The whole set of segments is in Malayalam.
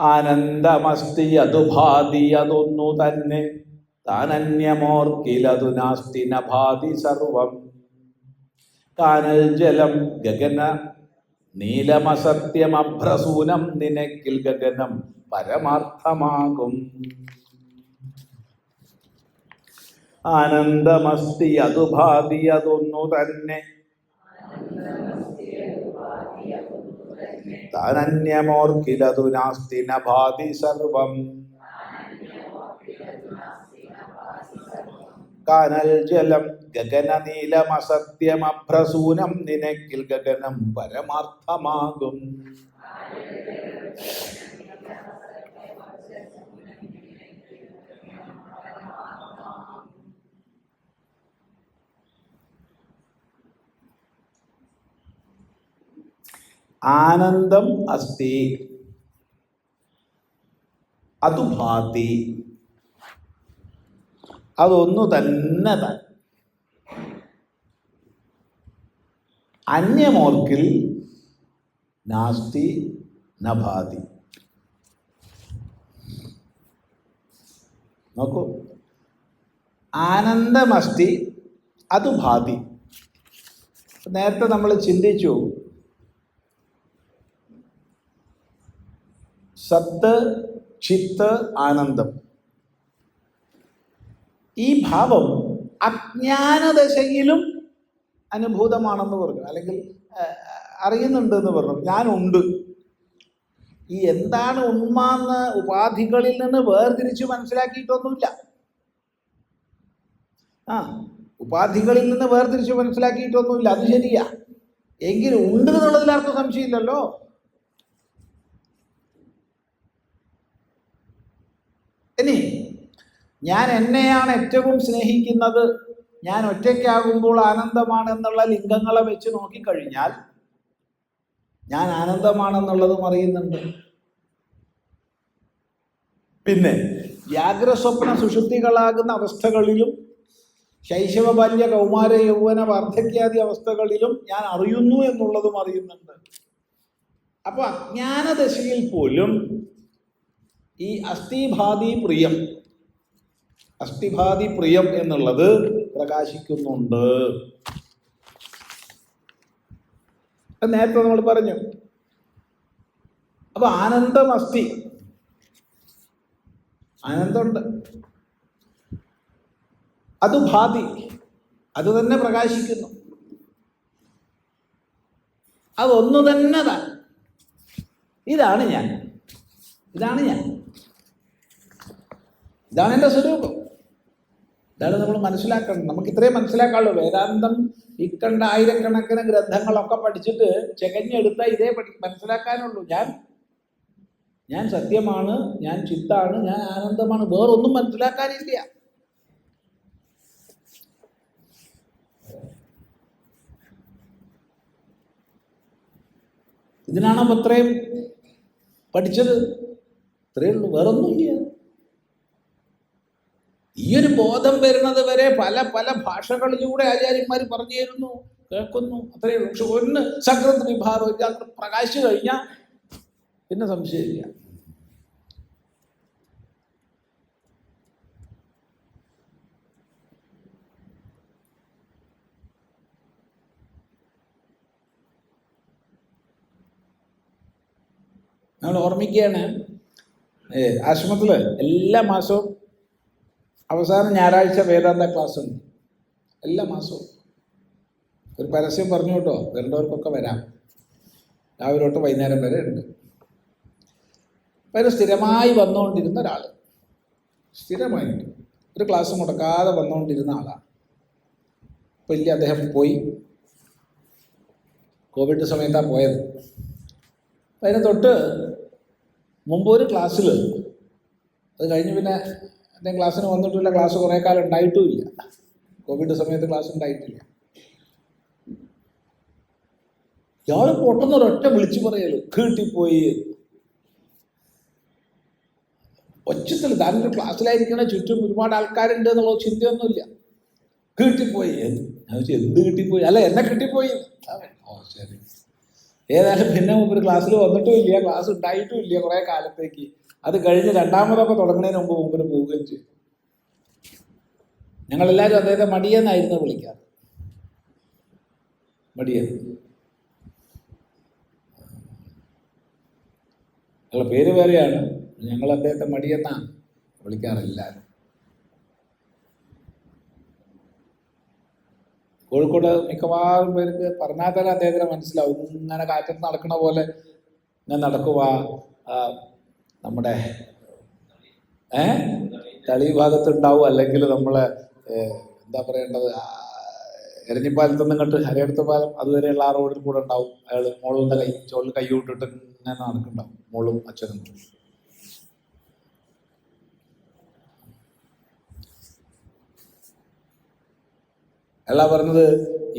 ആനന്ദമസ്തി അതു ഭാതി അതൊന്നു തന്നെ. താനന്യമോർക്കിലതു നാസ്തി ന ഭാതി സർവം. കാനൽ ജലം ഗഗന നീലമസത്യമഭ്രസൂനം നിനക്കിൽ ഗഗനം പരമാർത്ഥമാകും. ആനന്ദമസ്തി അതു ഭാതി അതൊന്നു തന്നെ. താനന്യമോർക്കിലതു നാസ്തി ന ഭാതി സർവം. കാനൽ ജലം ഗഗന നീലമസത്യമഭ്രസൂനം നിനക്കിൽ ഗഗനം പരമാർത്ഥമാകും. ആനന്ദം അസ്തി. അതു ഭാതി. അതൊന്നു തന്നെ താൻ. അന്യമോർക്കിൽ നാസ്തി നഭാതി നോക്കൂ. ആനന്ദമസ്തി അത് ഭാതി. നേരത്തെ നമ്മൾ ചിന്തിച്ചു സത്ത് ചിത്ത് ആനന്ദം. ഈ ഭാവം അജ്ഞാനദശയിലും അനുഭൂതമാണെന്ന് പറഞ്ഞു. അല്ലെങ്കിൽ അറിയുന്നുണ്ട് എന്ന് പറഞ്ഞു. ഞാനുണ്ട്. ഈ എന്താണ് ഉണ്മാന്ന് ഉപാധികളിൽ നിന്ന് വേർതിരിച്ച് മനസ്സിലാക്കിയിട്ടൊന്നുമില്ല. ആ ഉപാധികളിൽ നിന്ന് വേർതിരിച്ച് മനസ്സിലാക്കിയിട്ടൊന്നുമില്ല. അത് ശരിയാ. എങ്കിലും ഉണ്ട് എന്നുള്ളതിൽ ആർക്കും സംശയമില്ലല്ലോ. ഞാൻ എന്നെയാണ് ഏറ്റവും സ്നേഹിക്കുന്നത്. ഞാൻ ഒറ്റയ്ക്കാകുമ്പോൾ ആനന്ദമാണെന്നുള്ള ലിംഗങ്ങളെ വെച്ച് നോക്കിക്കഴിഞ്ഞാൽ ഞാൻ ആനന്ദമാണെന്നുള്ളതും അറിയുന്നുണ്ട്. പിന്നെ വ്യാഗ്രസ്വപ്ന സുഷുപ്തികളാകുന്ന അവസ്ഥകളിലും ശൈശവ ബാല്യ കൗമാര യൗവന വാർദ്ധക്യാദി അവസ്ഥകളിലും ഞാൻ അറിയുന്നു എന്നുള്ളതും അറിയുന്നുണ്ട്. അപ്പൊ അജ്ഞാനദശയിൽ പോലും ഈ അസ്ഥിഭാതി പ്രിയം അസ്ഥിഭാതി പ്രിയം എന്നുള്ളത് പ്രകാശിക്കുന്നുണ്ട്. നേരത്തെ നമ്മൾ പറഞ്ഞു അപ്പൊ ആനന്ദം അസ്ഥി. ആനന്ദമുണ്ട്. അത് ഭാതി അത് തന്നെ പ്രകാശിക്കുന്നു. അതൊന്നു തന്നെ താൻ. ഇതാണ് ഞാൻ. ഇതാണ് ഞാൻ. ഇതാണ് എന്റെ സ്വരൂപം. ഇതാണ് നമ്മൾ മനസ്സിലാക്കണം. നമുക്ക് ഇത്രയും മനസ്സിലാക്കാനുള്ളൂ. വേദാന്തം ഇക്കണ്ട ആയിരക്കണക്കിന് ഗ്രന്ഥങ്ങളൊക്കെ പഠിച്ചിട്ട് ചെകഞ്ഞെടുത്താൽ ഇതേ പഠി മനസ്സിലാക്കാനുള്ളൂ. ഞാൻ ഞാൻ സത്യമാണ് ഞാൻ ചിത്താണ് ഞാൻ ആനന്ദമാണ്. വേറൊന്നും മനസ്സിലാക്കാനില്ല. ഇതിനാണ് അപ്പൊ ഇത്രയും പഠിച്ചത്? ഇത്രയേ ഉള്ളൂ. വേറൊന്നുമില്ല. ഈ ഒരു ബോധം വരുന്നത് വരെ പല പല ഭാഷകളിലൂടെ ആചാര്യന്മാർ പറഞ്ഞു തരുന്നു കേൾക്കുന്നു. അത്രയേ പക്ഷെ ഒന്ന് സകൃത് വിഭാഗം ഇല്ലാത്ത പ്രകാശിച്ചു കഴിഞ്ഞാൽ പിന്നെ സംശയമില്ല. നമ്മൾ ഓർമ്മിക്കുകയാണ് ആശ്രമത്തിൽ എല്ലാ മാസവും അവസാന ഞായറാഴ്ച വേദാന്ത ക്ലാസ് ഉണ്ട്. എല്ലാ മാസവും. ഒരു പരസ്യം പറഞ്ഞു കേട്ടോ. വരേണ്ടവർക്കൊക്കെ വരാം. രാവിലെ തൊട്ട് വൈകുന്നേരം വരെ ഉണ്ട്. അപ്പം സ്ഥിരമായി വന്നുകൊണ്ടിരുന്ന ഒരാൾ. സ്ഥിരമായിട്ട്. ഒരു ക്ലാസ് മുടക്കാതെ വന്നുകൊണ്ടിരുന്ന ആളാണ്. അപ്പം ഇല്ല അദ്ദേഹം പോയി. കോവിഡ് സമയത്താണ് പോയത്. അപ്പം അതിന് തൊട്ട് മുമ്പ് ഒരു ക്ലാസ്സിൽ അത് കഴിഞ്ഞ് പിന്നെ എന്റെ ക്ലാസ്സിന് വന്നിട്ടില്ല ക്ലാസ് കുറേ കാലം ഉണ്ടായിട്ടുമില്ല. കോവിഡ് സമയത്ത് ക്ലാസ് ഉണ്ടായിട്ടില്ല. ഇയാൾ പൊട്ടുന്ന ഒരൊറ്റ വിളിച്ചു പറയൽ കീട്ടിപ്പോയി. ഒച്ചത്തിൽ താന്റെ ക്ലാസ്സിലായിരിക്കണ ചുറ്റും ഒരുപാട് ആൾക്കാരുണ്ട് എന്നുള്ള ചിന്തയൊന്നുമില്ല. കിട്ടിപ്പോയി. എന്ത് കിട്ടിപ്പോയി? അല്ല എന്നെ കിട്ടിപ്പോയി. ഓ ശരി. ഏതായാലും പിന്നെ മുമ്പ് ക്ലാസ്സിൽ വന്നിട്ടും ഇല്ല ക്ലാസ് ഉണ്ടായിട്ടും ഇല്ല കുറേ കാലത്തേക്ക്. അത് കഴിഞ്ഞ് രണ്ടാമതൊക്കെ തുടങ്ങുന്നതിന് മുമ്പ് മുമ്പിൽ പോവുകയും ചെയ്തു. ഞങ്ങളെല്ലാവരും അദ്ദേഹത്തെ മടിയെന്നായിരുന്നു വിളിക്കാറ്. മടിയൻ ഞങ്ങളുടെ പേര് വേറെയാണ്. ഞങ്ങൾ അദ്ദേഹത്തെ മടിയെന്നാണ് വിളിക്കാറില്ല കോഴിക്കോട് മിക്കവാറും പേർക്ക് പറഞ്ഞാൽ തന്നെ അദ്ദേഹത്തിന് മനസ്സിലാവും. ഇങ്ങനെ കാറ്റത്ത് നടക്കണ പോലെ ഞാൻ നടക്കുക നമ്മുടെ ഏ? തളി ഭാഗത്തുണ്ടാവും അല്ലെങ്കിൽ നമ്മളെ എന്താ പറയേണ്ടത്? എരഞ്ഞിപ്പാലത്ത് നിന്ന് ഇങ്ങോട്ട് ഹരിയടുത്ത പാലം അതുവരെയുള്ള ആ റോഡിൽ കൂടെ ഉണ്ടാവും. അയാൾ മോളുടെ കൈ ചോളിൽ കൈ വിട്ടിട്ട് ഇങ്ങനെ നടക്കുന്നുണ്ടാവും. മോളും അച്ഛനും. അല്ല പറഞ്ഞത്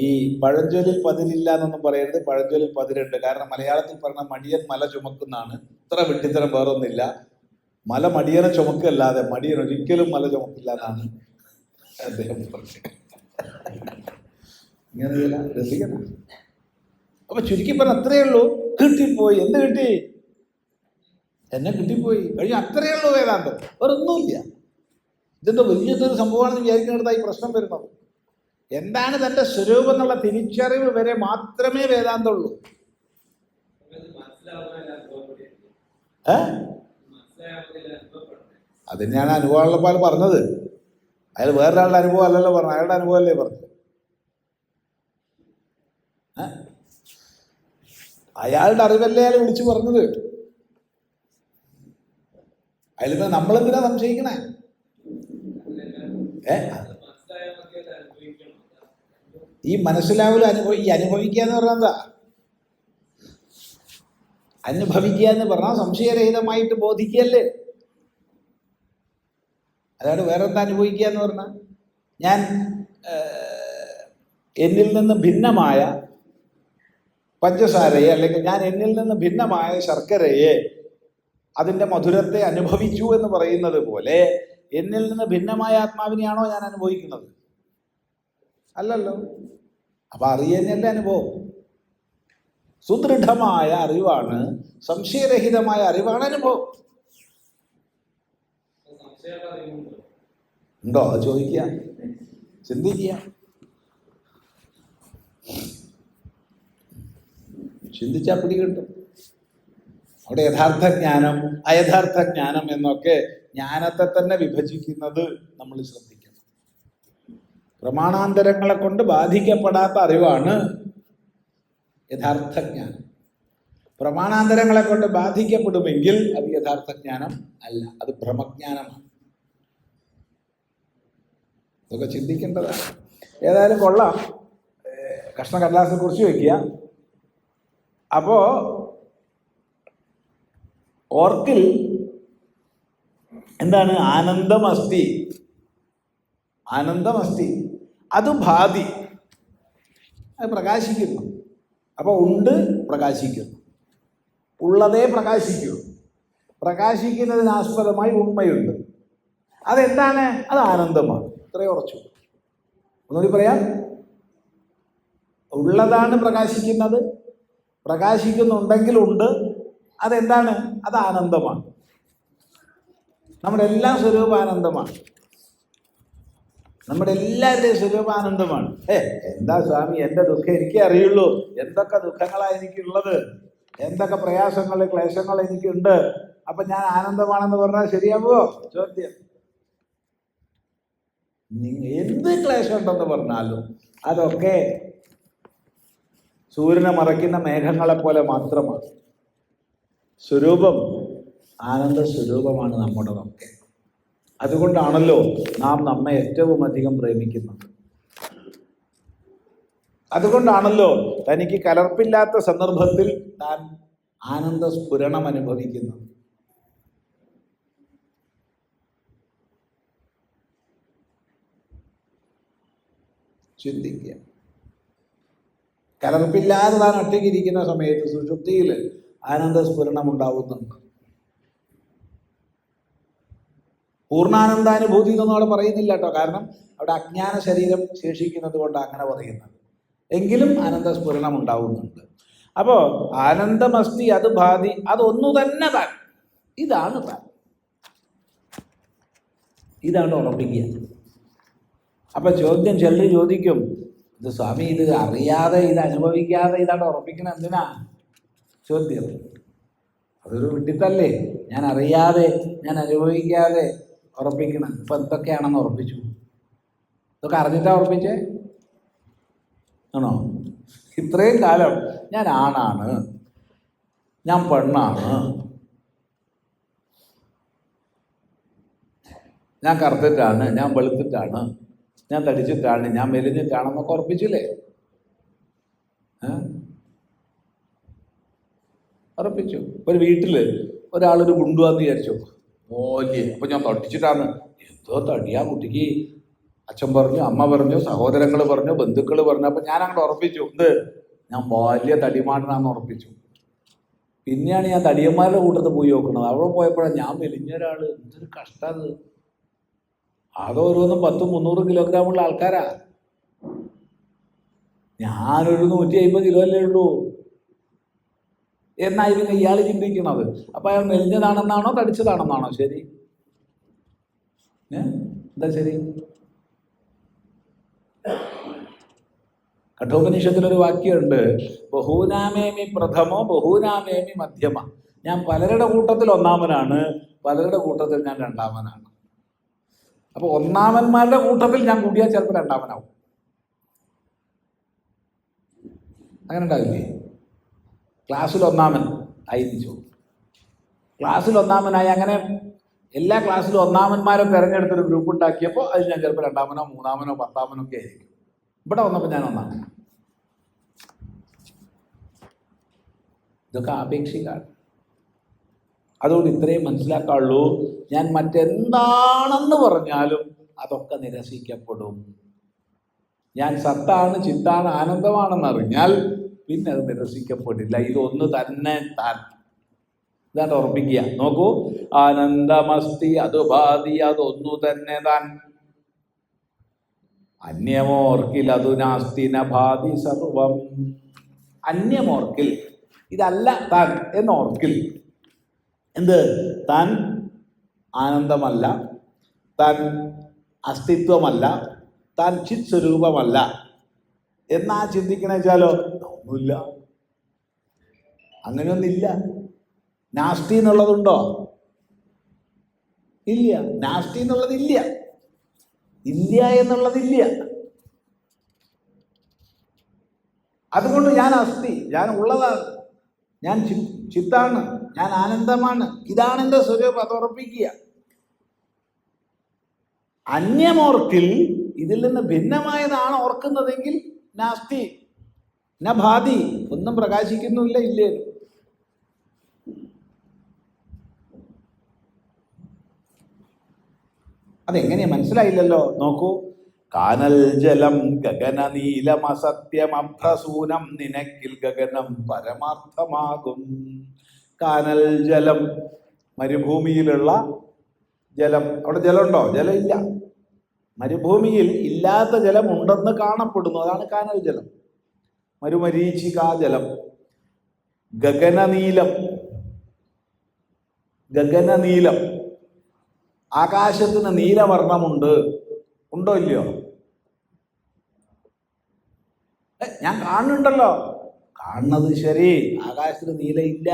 ഈ പഴഞ്ചൊല്ലിൽ പതിരില്ല എന്നൊന്നും പറയരുത് പഴഞ്ചൊല്ലിൽ പതിരുണ്ട്. കാരണം മലയാളത്തിൽ പറഞ്ഞ മടിയൻ മല ചുമക്കുന്നാണ് ഇത്ര വെട്ടിത്തരം വേറൊന്നില്ല മല മടിയനെ ചുമക്കല്ലാതെ മടിയൻ ഒരിക്കലും മല ചുമക്കില്ല എന്നാണ് അദ്ദേഹം പറഞ്ഞത്. അപ്പൊ ചുരുക്കി പറഞ്ഞ അത്രയേ ഉള്ളൂ. കിട്ടിപ്പോയി. എന്ത് കിട്ടി? എന്നെ കിട്ടിപ്പോയി. കഴിഞ്ഞ അത്രയേ ഉള്ളൂ വേദാന്തം. വേറെ ഒന്നുമില്ല ഇതെന്തോ വലിയ സംഭവമാണെന്ന് വിചാരിക്കുന്നിടത്തായി പ്രശ്നം വരുന്നത്. എന്താണ് തന്റെ സ്വരൂപം എന്നുള്ള തിരിച്ചറിവ് വരെ മാത്രമേ വേദാന്തമുള്ളൂ. ഏ? അത് ഞാൻ അനുഭവമുള്ള പോലെ പറഞ്ഞത്. അയാൾ വേറൊരാളുടെ അനുഭവം അല്ലല്ലോ പറഞ്ഞു അയാളുടെ അനുഭവമല്ലേ പറഞ്ഞത്? അയാളുടെ അറിവല്ലേ അയാൾ വിളിച്ചു പറഞ്ഞത്? അതിലിപ്പോ നമ്മളെന്തിനാ സംശയിക്കണേ? ഏ? ഈ മനസ്സിലാവില്ല അനുഭവ ഈ അനുഭവിക്കുക എന്ന് പറഞ്ഞാൽ എന്താ? അനുഭവിക്കുക എന്ന് പറഞ്ഞാൽ സംശയരഹിതമായിട്ട് ബോധിക്കല്ലേ അതാണ് വേറെ എന്താ അനുഭവിക്കുക എന്ന് പറഞ്ഞാൽ? ഞാൻ എന്നിൽ നിന്ന് ഭിന്നമായ പഞ്ചസാരയെ അല്ലെങ്കിൽ ഞാൻ എന്നിൽ നിന്ന് ഭിന്നമായ ശർക്കരയെ അതിന്റെ മധുരത്തെ അനുഭവിച്ചു എന്ന് പറയുന്നത് പോലെ എന്നിൽ നിന്ന് ഭിന്നമായ ആത്മാവിനെയാണോ ഞാൻ അനുഭവിക്കുന്നത്? അല്ലല്ലോ. അപ്പൊ അറിയുന്നതിന്റെ അനുഭവം. സുദൃഢമായ അറിവാണ് സംശയരഹിതമായ അറിവാണ് അനുഭവം. ഉണ്ടോ? അത് ചോദിക്കുക. ചിന്തിക്കുക. ചിന്തിച്ചാൽ പിടി കിട്ടും. അവിടെ യഥാർത്ഥ ജ്ഞാനം അയഥാർത്ഥ ജ്ഞാനം എന്നൊക്കെ ജ്ഞാനത്തെ തന്നെ വിഭജിക്കുന്നത് നമ്മൾ ശ്രദ്ധിക്കണം. പ്രമാണാന്തരങ്ങളെ കൊണ്ട് ബാധിക്കപ്പെടാത്ത അറിവാണ് യഥാർത്ഥ ജ്ഞാനം പ്രമാണാന്തരങ്ങളെ കൊണ്ട് ബാധിക്കപ്പെടുമെങ്കിൽ അത് യഥാർത്ഥ ജ്ഞാനം അല്ല അത് ഭ്രമജ്ഞാനമാണ് ഇതൊക്കെ ചിന്തിക്കേണ്ടതാണ്. ഏതായാലും കൊള്ളാം. കഷ്ണ കടലാസിനെ കുറിച്ച് വയ്ക്കുക അപ്പോ ഓർക്കിൽ എന്താണ്? ആനന്ദമസ്തി. ആനന്ദമസ്തി. അത് ഭാതി. അത് പ്രകാശിക്കുന്നു. അപ്പോൾ ഉണ്ട് പ്രകാശിക്കുന്നു. ഉള്ളതേ പ്രകാശിക്കൂ. പ്രകാശിക്കുന്നതിനാസ്പദമായി ഉണ്മയുണ്ട്. അതെന്താണ്? അത് ആനന്ദമാണ്. ഇത്രയും ഉറച്ചു. ഒന്നുകൂടി പറയാം. ഉള്ളതാണ് പ്രകാശിക്കുന്നത്. പ്രകാശിക്കുന്നുണ്ടെങ്കിലുണ്ട്. അതെന്താണ്? അത് ആനന്ദമാണ്. നമ്മുടെ എല്ലാ സ്വരൂപാനന്ദമാണ് നമ്മുടെ എല്ലാവരുടെയും സ്വരൂപാനന്ദമാണ് ഏ എന്താ സ്വാമി എന്റെ ദുഃഖം എനിക്കേ അറിയുള്ളൂ. എന്തൊക്കെ ദുഃഖങ്ങളാണ് എനിക്കുള്ളത്? എന്തൊക്കെ പ്രയാസങ്ങൾ ക്ലേശങ്ങൾ എനിക്കുണ്ട്? അപ്പൊ ഞാൻ ആനന്ദമാണെന്ന് പറഞ്ഞാൽ ശരിയാവുമോ ചോദ്യം. എന്ത് ക്ലേശം ഉണ്ടെന്ന് പറഞ്ഞാലും അതൊക്കെ സൂര്യനെ മറയ്ക്കുന്ന മേഘങ്ങളെ പോലെ മാത്രമാണ്. സ്വരൂപം ആനന്ദ സ്വരൂപമാണ് നമ്മുടെ നമ്മുടെതൊക്കെ അതുകൊണ്ടാണല്ലോ നാം നമ്മെ ഏറ്റവും അധികം പ്രേമിക്കുന്നത്. അതുകൊണ്ടാണല്ലോ തനിക്ക് കലർപ്പില്ലാത്ത സന്ദർഭത്തിൽ താൻ ആനന്ദ സ്ഫുരണം അനുഭവിക്കുന്നത്. ചിന്തിക്കുക. കലർപ്പില്ലാതെ താൻ ഒറ്റയ്ക്കിരിക്കുന്ന സമയത്ത് സുഷുപ്തിയിൽ ആനന്ദ സ്ഫുരണം ഉണ്ടാവുന്നുണ്ട്. പൂർണാനന്ദാനുഭൂതി എന്നൊന്നും അവിടെ പറയുന്നില്ല കേട്ടോ. കാരണം അവിടെ അജ്ഞാന ശരീരം ശേഷിക്കുന്നത് കൊണ്ട് അങ്ങനെ പറയുന്നത്. എങ്കിലും ആനന്ദ സ്ഫുരണം ഉണ്ടാവുന്നുണ്ട്. അപ്പോ ആനന്ദമസ്തി അത് ഭാതി അതൊന്നു തന്നെ താൻ. ഇതാണ് താൻ. ഇതാണ് ഉറപ്പിക്കുക. അപ്പൊ ചോദ്യം ചിലർ ചോദിക്കും ഇത് സ്വാമി ഇത് അറിയാതെ ഇത് അനുഭവിക്കാതെ ഇതാണ് ഉറപ്പിക്കണം എന്തിനാ? ചോദ്യം. അതൊരു വിഡിത്തല്ലേ. ഞാൻ അറിയാതെ ഞാൻ അനുഭവിക്കാതെ ഉറപ്പിക്കണം. ഇപ്പൊ എന്തൊക്കെയാണെന്ന് ഉറപ്പിച്ചു. ഇതൊക്കെ അറിഞ്ഞിട്ടാ ഉറപ്പിച്ചേ? ആണോ? ഇത്രയും കാലം ഞാൻ ആണാണ്. ഞാൻ പെണ്ണാണ്. ഞാൻ കറുത്തിട്ടാണ്. ഞാൻ വെളുത്തിട്ടാണ്. ഞാൻ തടിച്ചിട്ടാണ്. ഞാൻ മെലിഞ്ഞിട്ടാണെന്നൊക്കെ ഉറപ്പിച്ചില്ലേ? ഉറപ്പിച്ചു. ഒരു വീട്ടിൽ ഒരാളൊരു ഗുണ്ടുവാന്ന് വിചാരിച്ചു. ഓല്ലേ അപ്പൊ ഞാൻ തട്ടിച്ചിട്ടാണ്. എന്തോ തടിയാ കുട്ടിക്ക്. അച്ഛൻ പറഞ്ഞു അമ്മ പറഞ്ഞു സഹോദരങ്ങൾ പറഞ്ഞു ബന്ധുക്കൾ പറഞ്ഞു. അപ്പൊ ഞാൻ അങ്ങോട്ട് ഉറപ്പിച്ചു. എന്ത്? ഞാൻ വലിയ തടിമാടനാന്ന് ഉറപ്പിച്ചു. പിന്നെയാണ് ഞാൻ തടിയന്മാരുടെ കൂട്ടത്തിൽ പോയി നോക്കുന്നത്. അവിടെ പോയപ്പോഴാണ് ഞാൻ വലിഞ്ഞ ഒരാൾ എന്തൊരു കഷ്ടത്. അത് അതോരോന്നും പത്തും മുന്നൂറും കിലോഗ്രാമുള്ള ആൾക്കാരാ. ഞാനൊരു നൂറ്റി അമ്പത് കിലോ അല്ലേ ഉള്ളൂ. എന്നായിരുന്നു ഇയാൾ ചിന്തിക്കുന്നത്. അപ്പൊ അയാൾ മെലിഞ്ഞതാണെന്നാണോ തടിച്ചതാണെന്നാണോ? ശരി. എന്താ ശരി? കഠോപനിഷത്തിലൊരു വാക്യമുണ്ട്. ബഹൂനാമേമി പ്രഥമോ ബഹൂനാമേമി മധ്യമ. ഞാൻ പലരുടെ കൂട്ടത്തിൽ ഒന്നാമനാണ് പലരുടെ കൂട്ടത്തിൽ ഞാൻ രണ്ടാമനാണ്. അപ്പൊ ഒന്നാമന്മാരുടെ കൂട്ടത്തിൽ ഞാൻ കൂടിയാൽ ചിലപ്പോൾ രണ്ടാമനാവും. അങ്ങനെ ഉണ്ടാവില്ലേ? ക്ലാസ്സിൽ ഒന്നാമൻ ആയിരിച്ചു ക്ലാസ്സിൽ ഒന്നാമനായി അങ്ങനെ എല്ലാ ക്ലാസ്സിലും ഒന്നാമന്മാരെ തിരഞ്ഞെടുത്തൊരു ഗ്രൂപ്പ് ഉണ്ടാക്കിയപ്പോൾ അതിൽ ഞാൻ ചിലപ്പോൾ രണ്ടാമനോ മൂന്നാമനോ പത്താമനോ ഒക്കെ ആയിരിക്കും. ഇവിടെ വന്നപ്പോൾ ഞാൻ ഒന്നാമൻ. ഇതൊക്കെ ആപേക്ഷികാണ് അതുകൊണ്ട് ഇത്രയും മനസ്സിലാക്കാനുള്ളൂ. ഞാൻ മറ്റെന്താണെന്ന് പറഞ്ഞാലും അതൊക്കെ നിരസിക്കപ്പെടും. ഞാൻ സത്താണ് ചിത്താണ് ആനന്ദമാണെന്ന് അറിഞ്ഞാൽ പിന്നെ അത് നിരസിക്കപ്പെടില്ല ഇതൊന്ന് തന്നെ താൻ ഇതാണ് ഓർമ്മിക്കുക നോക്കൂ. ആനന്ദമസ്തി അത് ബാധി അതൊന്നു തന്നെ താൻ. അന്യമോർക്കിൽ അതു നാസ്തി ഭാതി സർവം. അന്യമോർക്കിൽ. ഇതല്ല താൻ എന്നോർക്കിൽ. എന്ത്? താൻ ആനന്ദമല്ല. താൻ അസ്തിത്വമല്ല. താൻ ചിത് സ്വരൂപമല്ല എന്നാ ചിന്തിക്കണ ഒന്നുമില്ല. അങ്ങനെയൊന്നില്ല നാസ്തി എന്നുള്ളതുണ്ടോ? ഇല്ല. നാസ്തി എന്നുള്ളതില്ല. ഇല്ല എന്നുള്ളതില്ല. അതുകൊണ്ട് ഞാൻ അസ്ഥി. ഞാൻ ഉള്ളതാണ്. ഞാൻ ചിത്താണ്. ഞാൻ ആനന്ദമാണ്. ഇതാണ് എന്റെ സ്വരൂപം. അത് ഉറപ്പിക്കുക. അന്യമോർക്കിൽ ഇതിൽ നിന്ന് ഭിന്നമായതാണ് ഓർക്കുന്നതെങ്കിൽ നാസ്തി ന ഭാതി. ഒന്നും പ്രകാശിക്കുന്നുമില്ല ഇല്ലേ? അതെങ്ങനെയാ? മനസ്സിലായില്ലല്ലോ. നോക്കൂ. കാനൽ ജലം ഗഗന നീലം അസത്യം അഭ്രസൂനം നിനക്കിൽ ഗഗനം പരമാർത്ഥമാകും. കാനൽ ജലം മരുഭൂമിയിലുള്ള ജലം. അവിടെ ജലമുണ്ടോ? ജലമില്ല. മരുഭൂമിയിൽ ഇല്ലാത്ത ജലം ഉണ്ടെന്ന് കാണപ്പെടുന്നു. അതാണ് കാനൽ ജലം. മരുമരീചികാ ജലം ഗഗനനീലം. ഗഗനനീലം. ആകാശത്തിന് നീലവർണമുണ്ട്. ഉണ്ടോ ഇല്ലയോ? ഞാൻ കാണുന്നുണ്ടല്ലോ. കാണുന്നത് ശരി. ആകാശത്തിന് നീലയില്ല.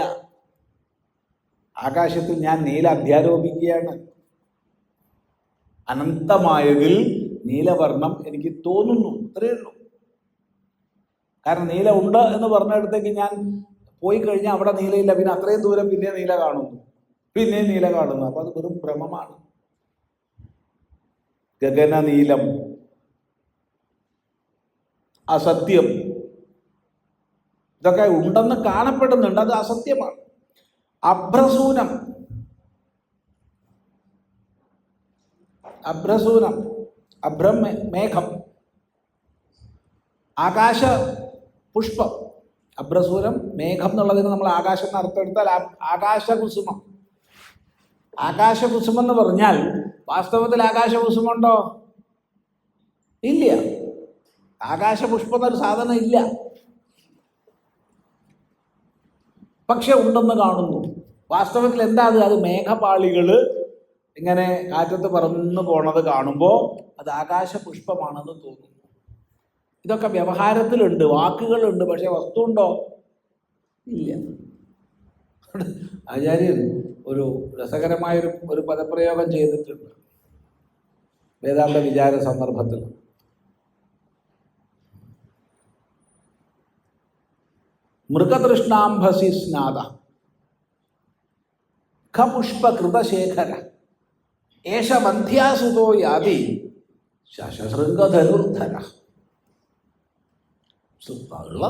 ആകാശത്തിൽ ഞാൻ നീല അധ്യാരോപിക്കുകയാണ്. അനന്തമായതിൽ നീലവർണം എനിക്ക് തോന്നുന്നു. അത്രയേ ഉള്ളൂ. കാരണം നീല ഉണ്ട് എന്ന് പറഞ്ഞിടത്തേക്ക് ഞാൻ പോയി കഴിഞ്ഞാൽ അവിടെ നീലയില്ല. പിന്നെ അത്രയും ദൂരം പിന്നെ നീല കാണുന്നു. പിന്നെ നീല കാണുന്നു. അപ്പൊ അത് വെറും ഭ്രമമാണ്. ഗഗന നീലം. അസത്യം. ഇതൊക്കെ ഉണ്ടെന്ന് കാണപ്പെടുന്നുണ്ട്. അത് അസത്യമാണ്. അഭ്രസൂനം. അഭ്രസൂനം. അഭ്രം മേഘം. ആകാശ പുഷ്പം അബ്രസൂരം മേഘം എന്നുള്ളതിന് നമ്മൾ ആകാശം എന്ന് അർത്ഥം എടുത്താൽ ആ- ആകാശകുസുമം. ആകാശകുസുമം എന്ന് പറഞ്ഞാൽ വാസ്തവത്തിൽ ആകാശകുസുമുണ്ടോ ഇല്ല. ആകാശപുഷ്പം എന്നൊരു സാധനം ഇല്ല. പക്ഷെ ഉണ്ടെന്ന് കാണുന്നു. വാസ്തവത്തിൽ എന്താ അത്? അത് മേഘപാളികൾ ഇങ്ങനെ കാറ്റത്ത് പറന്ന് പോണത് കാണുമ്പോൾ അത് ആകാശപുഷ്പമാണെന്ന് തോന്നുന്നു. ഇതൊക്കെ വ്യവഹാരത്തിലുണ്ട് വാക്കുകളുണ്ട് പക്ഷെ വസ്തു ഉണ്ടോ ഇല്ല. ആചാര്യൻ ഒരു രസകരമായ ഒരു പദപ്രയോഗം ചെയ്തിട്ടുണ്ട്. വേദാന്ത വിചാര സന്ദർഭത്തിൽ. മൃഗതൃഷ്ണാംഭസി സ്നാത. ഖപുഷ്പകൃതശേഖര. ഏഷ മന്ധ്യാസുതോ യാതി ശശശൃംഗധനുർധര. സുള്ള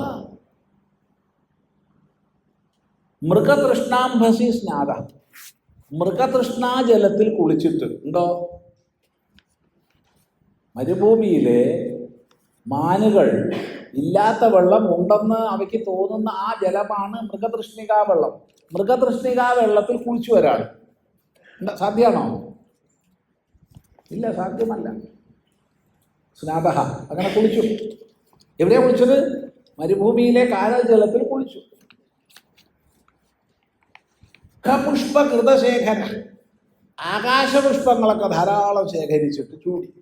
മൃഗതൃഷ്ണാംഭസി സ്നാത മൃഗതൃഷ്ണാജലത്തിൽ കുളിച്ചിട്ട്. ഉണ്ടോ? മരുഭൂമിയിലെ മാനുകൾ ഇല്ലാത്ത വെള്ളം ഉണ്ടെന്ന് അവയ്ക്ക് തോന്നുന്ന ആ ജലമാണ് മൃഗതൃഷ്ണികാ വെള്ളം. മൃഗതൃഷ്ണികാ വെള്ളത്തിൽ കുളിച്ചു വരാൻ സാധ്യമാണോ? ഇല്ല സാധ്യമല്ല. സ്നാത അങ്ങനെ കുളിച്ചു. എവിടെയാ കുളിച്ചത്? മരുഭൂമിയിലെ കാലജലത്തിൽ കുളിച്ചു. പുഷ്പകൃതശേഖര ആകാശപുഷ്പങ്ങളൊക്കെ ധാരാളം ശേഖരിച്ചിട്ട് ചൂടി.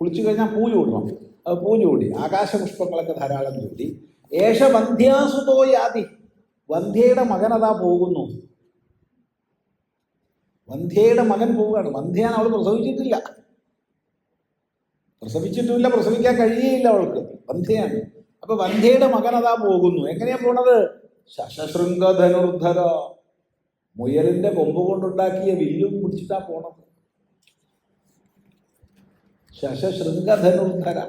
കുളിച്ചു കഴിഞ്ഞാൽ പൂ ചൂടണം. അത് പൂ ചൂടി. ആകാശപുഷ്പങ്ങളൊക്കെ ധാരാളം ചൂടി. ഏഷ വന്ധ്യാസുതോ യാതി വന്ധ്യയുടെ മകൻ അതാ പോകുന്നു. വന്ധ്യയുടെ മകൻ പോവുകയാണ്. വന്ധ്യാൻ അവൾ പ്രസവിച്ചിട്ടില്ല. പ്രസവിച്ചിട്ടുമില്ല പ്രസവിക്കാൻ കഴിയുകയില്ല അവൾക്ക്. വന്ധ്യയാണ്. അപ്പൊ വന്ധ്യയുടെ മകൻ അതാ പോകുന്നു. എങ്ങനെയാ പോണത്? ശശശൃംഗധനുർധര മുയലിന്റെ കൊമ്പ് കൊണ്ടുണ്ടാക്കിയ വില്ലും പിടിച്ചിട്ടാ പോണത്. ശശശൃംഗധനുർധര.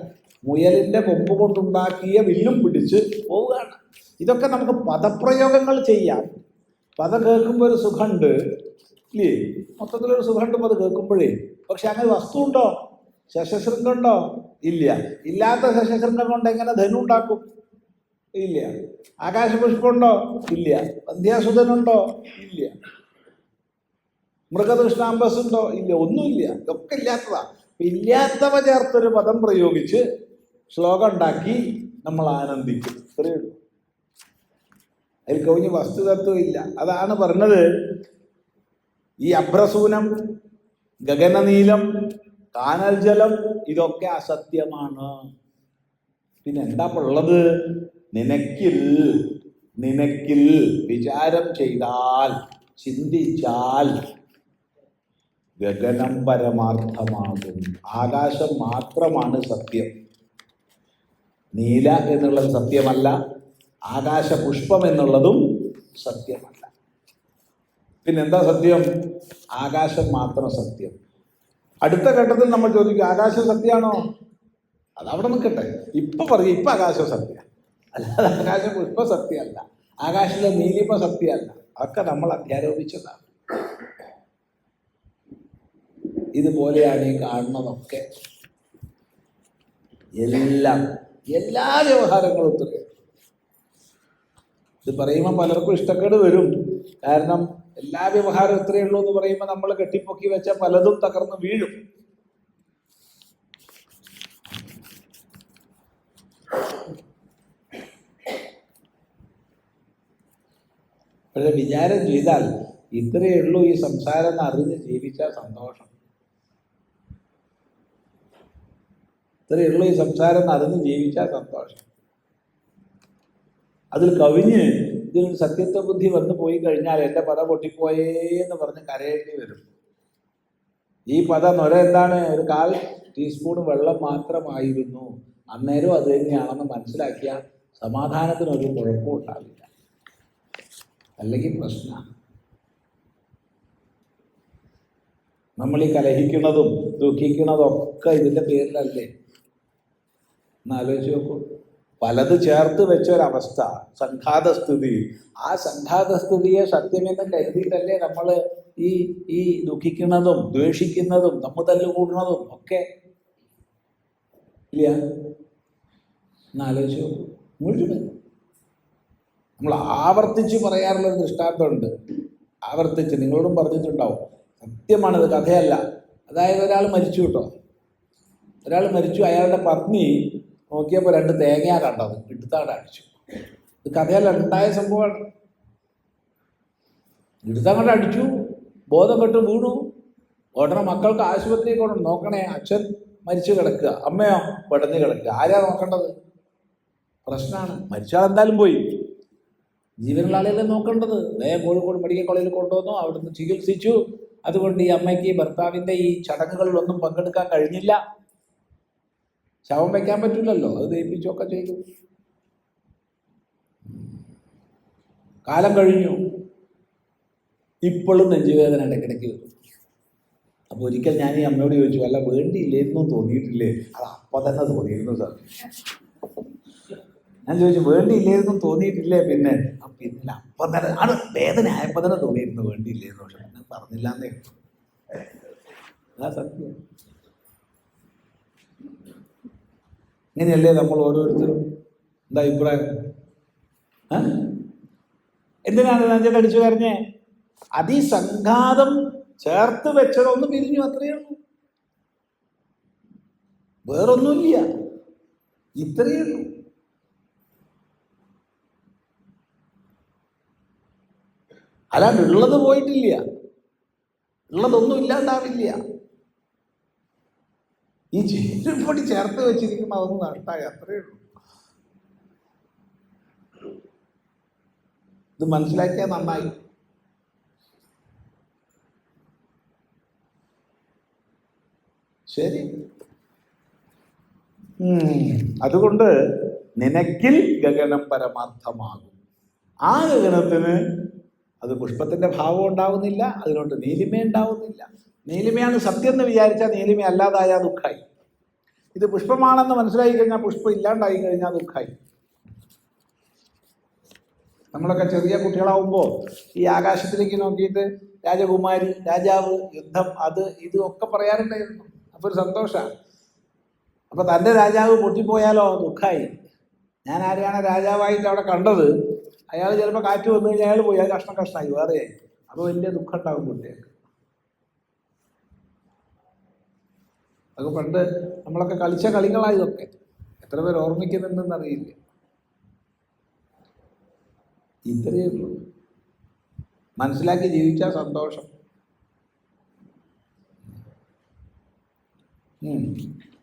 മുയലിന്റെ കൊമ്പ് കൊണ്ടുണ്ടാക്കിയ വില്ലും പിടിച്ച് പോവുകയാണ്. ഇതൊക്കെ നമുക്ക് പദപ്രയോഗങ്ങൾ ചെയ്യാം. പദം കേൾക്കുമ്പോൾ ഒരു സുഖമുണ്ട്. ഇല്ലേ? മൊത്തത്തിലൊരു സുഖമുണ്ട് അത് കേൾക്കുമ്പോഴേ. പക്ഷെ അങ്ങനെ വസ്തു ഉണ്ടോ ശശശൃംഗം ഉണ്ടോ ഇല്ല. ഇല്ലാത്ത ശശശൃംഗം കൊണ്ട് എങ്ങനെ ധനു ഉണ്ടാക്കും? ഇല്ല. ആകാശപുഷ്പമുണ്ടോ ഇല്ല. വന്ധ്യാസുധനുണ്ടോ ഇല്ല. മൃഗതൃഷ്ണാംബസ് ഉണ്ടോ ഇല്ല. ഒന്നുമില്ല. ഇതൊക്കെ ഇല്ലാത്തതാ. ഇല്ലാത്തവ ചേർത്തൊരു പദം പ്രയോഗിച്ച് ശ്ലോകം ഉണ്ടാക്കി നമ്മൾ ആനന്ദിക്കും. ഇത്രയേ ഉള്ളൂ. അതിൽ കവിഞ്ഞ് വസ്തുതത്വം ഇല്ല. അതാണ് പറഞ്ഞത് ഈ അഭ്രസൂനം ഗഗനനീലം കാനൽ ജലം ഇതൊക്കെ അസത്യമാണ്. പിന്നെ എന്താ ഉള്ളത്? നിനക്കിൽ നിനക്കിൽ വിചാരം ചെയ്താൽ ചിന്തിച്ചാൽ ഗഗനം പരമാർത്ഥമാകും. ആകാശം മാത്രമാണ് സത്യം. നീല എന്നുള്ളത് സത്യമല്ല ആകാശപുഷ്പം എന്നുള്ളതും സത്യമല്ല. പിന്നെന്താ സത്യം? ആകാശം മാത്രം സത്യം. അടുത്ത ഘട്ടത്തിൽ നമ്മൾ ചോദിക്കും ആകാശം സത്യമാണോ? അതവിടെ നിൽക്കട്ടെ. ഇപ്പൊ പറയും ഇപ്പൊ ആകാശം സത്യ അല്ലാതെ ആകാശം പുഷ്പ സത്യമല്ല. ആകാശത്തിലെ നീലിമ സത്യമല്ല. അതൊക്കെ നമ്മൾ അധ്യാരോപിച്ചതാണ്. ഇതുപോലെയാണ് ഈ കാണുന്നതൊക്കെ. എല്ലാം എല്ലാ വ്യവഹാരങ്ങളും ഇത്രയും ഇത് പറയുമ്പോൾ പലർക്കും ഇഷ്ടക്കേട് വരും. കാരണം എല്ലാ വ്യവഹാരം ഇത്രയേ ഉള്ളൂ എന്ന് പറയുമ്പോൾ നമ്മൾ കെട്ടിപ്പൊക്കി വെച്ച പലതും തകർന്ന് വീഴും. പക്ഷെ വിചാരം ചെയ്താൽ ഇത്രയേ ഉള്ളൂ ഈ സംസാരം അറിഞ്ഞ് ജീവിച്ചാൽ സന്തോഷം. ഇത്രയേ ഉള്ളൂ ഈ സംസാരം അറിഞ്ഞ് ജീവിച്ചാൽ സന്തോഷം. അതിൽ കവിഞ്ഞ് ഇതിന് സത്യത്വ ബുദ്ധി വന്നു പോയി കഴിഞ്ഞാൽ എന്റെ പദ പൊട്ടിപ്പോയേ എന്ന് പറഞ്ഞ് കരയേണ്ടി വരും. ഈ പദ നൊര എന്താണ്? ഒരു കാൽ ടീസ്പൂൺ വെള്ളം മാത്രമായിരുന്നു. അന്നേരം അത് തന്നെയാണെന്ന് മനസ്സിലാക്കിയ സമാധാനത്തിനൊരു കുഴപ്പം ഉണ്ടാവില്ല. അല്ലെങ്കിൽ പ്രശ്നമാണ് നമ്മൾ ഈ കലഹിക്കുന്നതും ദുഃഖിക്കുന്നതും ഒക്കെ ഇതിന്റെ പേരിലല്ലേ? എന്നാലോചിച്ച് നോക്കൂ. പലത് ചേർത്ത് വെച്ച ഒരവസ്ഥ സംഘാതസ്ഥിതി. ആ സംഘാതസ്ഥിതിയെ സത്യമെന്ന് കരുതിയിട്ടല്ലേ നമ്മൾ ഈ ഈ ദുഃഖിക്കുന്നതും ദ്വേഷിക്കുന്നതും നമ്മ തല്ലുകൂടുന്നതും ഒക്കെ? ഇല്ല? എന്നാലോചിച്ചു മുഴുവൻ. നമ്മൾ ആവർത്തിച്ച് പറയാറുള്ളൊരു ദൃഷ്ടാന്തമുണ്ട്. ആവർത്തിച്ച് നിങ്ങളോടും പറഞ്ഞിട്ടുണ്ടാവും. സത്യമാണിത് കഥയല്ല. അതായത് ഒരാൾ മരിച്ചു കേട്ടോ. ഒരാൾ മരിച്ചു അയാളുടെ പത്നി നോക്കിയപ്പോൾ രണ്ട് തേങ്ങയാ കണ്ടത്. എടുത്താണ് അടിച്ചു. ഇത് കഥയല്ല ഉണ്ടായ സംഭവമാണ്. എടുത്തങ്ങോട്ട് അടിച്ചു. ബോധം വീണു. ഉടനെ മക്കൾക്ക് ആശുപത്രിയിൽ കൊണ്ട് നോക്കണേ. അച്ഛൻ മരിച്ചു കിടക്കുക. അമ്മയോ പെടഞ്ഞ് കിടക്കുക. ആരാ നോക്കേണ്ടത്? പ്രശ്നമാണ്. മരിച്ചാൽ എന്തായാലും പോയി. ജീവനുള്ള ആളെയല്ലേ നോക്കേണ്ടത്? നേരെ കോഴിക്കോട് മെഡിക്കൽ കോളേജിൽ കൊണ്ടുവന്നു. അവിടുന്ന് ചികിത്സിച്ചു. അതുകൊണ്ട് ഈ അമ്മയ്ക്ക് ഭർത്താവിന്റെ ഈ ചടങ്ങുകളിലൊന്നും പങ്കെടുക്കാൻ കഴിഞ്ഞില്ല. ശവം വയ്ക്കാൻ പറ്റില്ലല്ലോ അത് ദയിപ്പിച്ചൊക്കെ ചെയ്തു. കാലം കഴിഞ്ഞു. ഇപ്പോഴും നെഞ്ചുവേദന ഇടയ്ക്കിടയ്ക്ക് വരും. അപ്പോൾ ഒരിക്കൽ ഞാൻ ഈ അമ്മയോട് ചോദിച്ചു അല്ല വേണ്ടിയില്ലേന്നും തോന്നിയിട്ടില്ലേ? അത് അപ്പം തന്നെ തോന്നിയിരുന്നു സാർ ഞാൻ ചോദിച്ചു വേണ്ടിയില്ലായിരുന്നു തോന്നിയിട്ടില്ലേ പിന്നെ? പിന്നെ അപ്പം തന്നെ ആണ് വേദന ആയപ്പോൾ തന്നെ തോന്നിയിരുന്നു വേണ്ടിയില്ലായിരുന്നു പക്ഷെ പിന്നെ പറഞ്ഞില്ലാന്നേ ആ സത്യം. ഇങ്ങനെയല്ലേ നമ്മൾ ഓരോരുത്തരും എന്താ അഭിപ്രായം? എന്തിനാണ് നെഞ്ചത്ത് അടിച്ചു കരഞ്ഞേ? അതിസംഘാതം ചേർത്ത് വെച്ചതൊന്ന് പിരിഞ്ഞു അത്രയേ ഉള്ളൂ. വേറൊന്നുമില്ല. ഇത്രയേ ഉള്ളൂ. അല്ലാണ്ട് ഉള്ളത് പോയിട്ടില്ല. ഉള്ളതൊന്നും ഇല്ലാണ്ടാവില്ല. ഈ ചേരുപൊടി ചേർത്ത് വെച്ചിരിക്കുമ്പോൾ അതൊന്നും നഷ്ടമായി അത്രയേ ഉള്ളൂ. ഇത് മനസ്സിലാക്കിയാൽ നന്നായി. ശരി. അതുകൊണ്ട് നിനക്കിൽ ഗഗനം പരമാർത്ഥമാകും. ആ ഗഗനത്തിന് അത് പുഷ്പത്തിന്റെ ഭാവം ഉണ്ടാവുന്നില്ല അതിനോട്ട് നീലിമ ഉണ്ടാവുന്നില്ല. നീലിമയാണ് സത്യം എന്ന് വിചാരിച്ചാൽ നീലിമ അല്ലാതായ ദുഃഖായി. ഇത് പുഷ്പമാണെന്ന് മനസ്സിലായി കഴിഞ്ഞാൽ പുഷ്പം ഇല്ലാണ്ടായി കഴിഞ്ഞാൽ ദുഃഖായി. നമ്മളൊക്കെ ചെറിയ കുട്ടികളാവുമ്പോൾ ഈ ആകാശത്തിലേക്ക് നോക്കിയിട്ട് രാജകുമാരി രാജാവ് യുദ്ധം അത് ഇത് ഒക്കെ പറയാറുണ്ടായിരുന്നു. അപ്പോൾ ഒരു സന്തോഷമാണ് അപ്പോൾ തന്റെ രാജാവ് പൊട്ടിപ്പോയാലോ? ദുഃഖായി. ഞാൻ ആരെയാണ് രാജാവായിട്ട് അവിടെ കണ്ടത്? അയാൾ ചിലപ്പോൾ കാറ്റ് വന്നു കഴിഞ്ഞാൽ അയാൾ പോയി. അയാൾ കഷ്ണം കഷ്ണമായി വേറെ അപ്പോൾ വലിയ ദുഃഖം ഉണ്ടാവും കുട്ടികൾക്ക് പണ്ട് നമ്മളൊക്കെ കളിച്ച കളികളായതൊക്കെ എത്ര പേർ ഓർമ്മിക്കുന്നുണ്ടെന്ന് അറിയില്ല ഇത്രയേ ഉള്ളൂ. മനസ്സിലാക്കി ജീവിച്ച സന്തോഷം.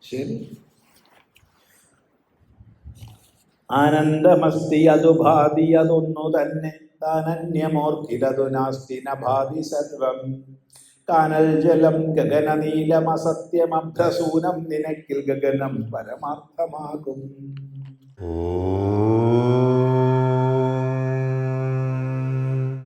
ശരി. ആനന്ദമസ്തി അതു ഭാതി അതൊന്നു തന്നെ താനന്യമോർത്തിരതു നാസ്തി ന ഭാതി സർവം. കാനൽ ജലം ഗഗനനീലമസത്യമഭ്രസൂനം നിനക്കിൽ ഗഗനം പരമാർത്ഥമാകും. ഓം